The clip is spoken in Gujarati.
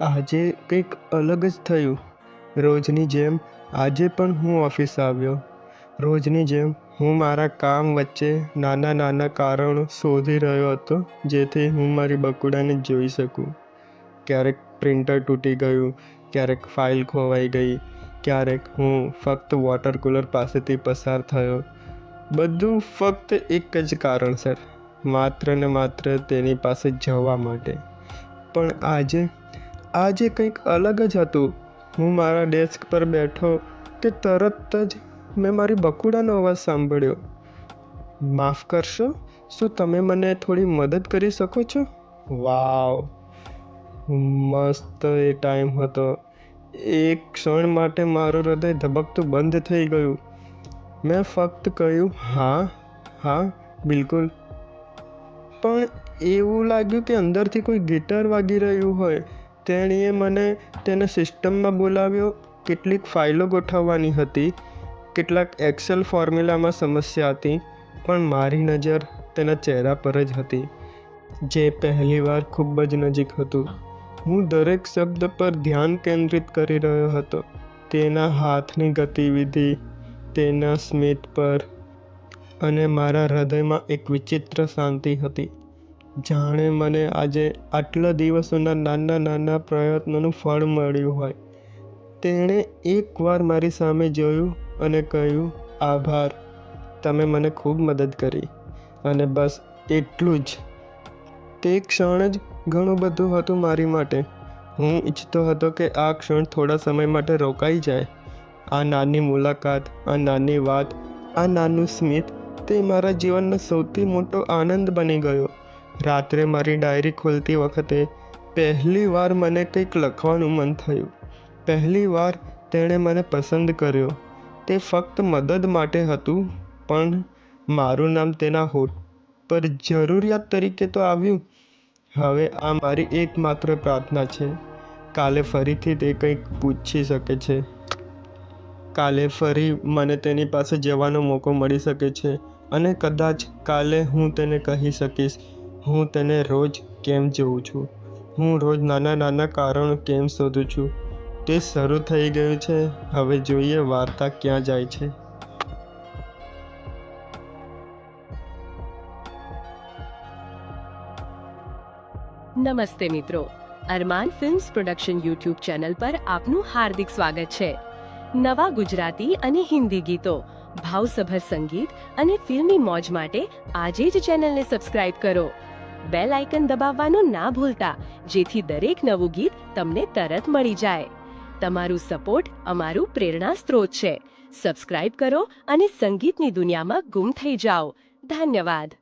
આજે કંઈક અલગ જ થયું. રોજની જેમ આજે પણ હું ઓફિસ આવ્યો. રોજની જેમ હું મારા કામ વચ્ચે નાના નાના કારણો શોધી રહ્યો હતો, જેથી હું મારી બકુડાને જોઈ શકું. ક્યારેક પ્રિન્ટર તૂટી ગયું, ક્યારેક ફાઇલ ખોવાઈ ગઈ, ક્યારેક હું ફક્ત વોટર કૂલર પાસેથી પસાર થયો. બધું ફક્ત એક જ કારણસર, માત્ર ને માત્ર તેની પાસે જવા માટે. પણ આજે આજે કંઈક અલગ જ હતું. હું મારા ડેસ્ક પર બેઠો કે તરત જ મેં મારી બકુડાનો અવાજ સાંભળ્યો. માફ કરશો, શું તમે મને થોડી મદદ કરી શકો છો? વાવ, મસ્ત એ ટાઈમ હતો. એક ક્ષણ માટે મારું હૃદય ધબકતું બંધ થઈ ગયું. મેં ફક્ત કહ્યું, હા હા, બિલકુલ. પણ એવું લાગ્યું કે અંદરથી કોઈ ગિટાર વાગી રહ્યું હોય. તેણીએ મને તેને સિસ્ટમમાં બોલાવ્યો, કેટલીક ફાઇલો ગોઠવવાની હતી, કેટલાક એક્સેલ ફોર્મ્યુલામાં સમસ્યા હતી, પણ મારી નજર તેના ચહેરા પર જ હતી, જે પહેલીવાર ખૂબ જ નજીક હતું. હું દરેક શબ્દ પર ધ્યાન કેન્દ્રિત કરી રહ્યો હતો. તેના હાથની ગતિવિધિ, તેના સ્મિત પર, અને મારા હૃદયમાં એક વિચિત્ર શાંતિ હતી. જાણે મને આજે આટલા દિવસોના નાના નાના પ્રયત્નોનું ફળ મળ્યું હોય. તેણે એકવાર મારી સામે જોયું અને કહ્યું, આભાર. તમે મને ખૂબ મદદ કરી. અને બસ એટલું જ. તે ક્ષણ જ ઘણું બધું હતું મારી માટે. હું ઈચ્છતો હતો કે આ ક્ષણ થોડા સમય માટે રોકાઈ જાય. આ નાની મુલાકાત, આ નાની વાત, આ નાનું સ્મિત તે મારા જીવનનો સૌથી મોટો આનંદ બની ગયો. રાત્રે મારી ડાયરી ખોલતી વખતે પહેલી વાર મને કંઈક લખવાનું મન થયું. પહેલી વાર તેણે મને પસંદ કર્યો. તે ફક્ત મદદ માટે હતું, પણ મારું નામ તેના હોઠ પર જરૂરિયાત તરીકે તો આવ્યું. હવે આ મારી એકમાત્ર પ્રાર્થના છે. કાલે ફરીથી તે કંઈક પૂછી શકે છે. કાલે ફરી મને તેની પાસે જવાનો મોકો મળી શકે છે અને કદાચ કાલે હું તેને કહી શકીશ. હું તેને રોજ કેમ જોઉં છું? હું રોજ નાના નાના કારણો કેમ શોધું છું? તે શરૂ થઈ ગયું છે. હવે જોઈએ વાર્તા ક્યાં જાય છે. નમસ્તે મિત્રો. Armaan films production YouTube channel પર આપનું હાર્દિક સ્વાગત છે. નવા ગુજરાતી અને હિન્દી ગીતો, ભાવસભર સંગીત અને ફિલ્મી મોજ માટે આજે જ ચેનલને સબસ્ક્રાઇબ કરો. બેલ આઇકન દબાવવાનું ના ભૂલતા, જેથી દરેક નવું ગીત તમને તરત મળી જાય. તમારું સપોર્ટ અમારું પ્રેરણા સ્ત્રોત છે. સબસ્ક્રાઇબ કરો અને સંગીતની દુનિયામાં ગુમ થઈ જાઓ. ધન્યવાદ.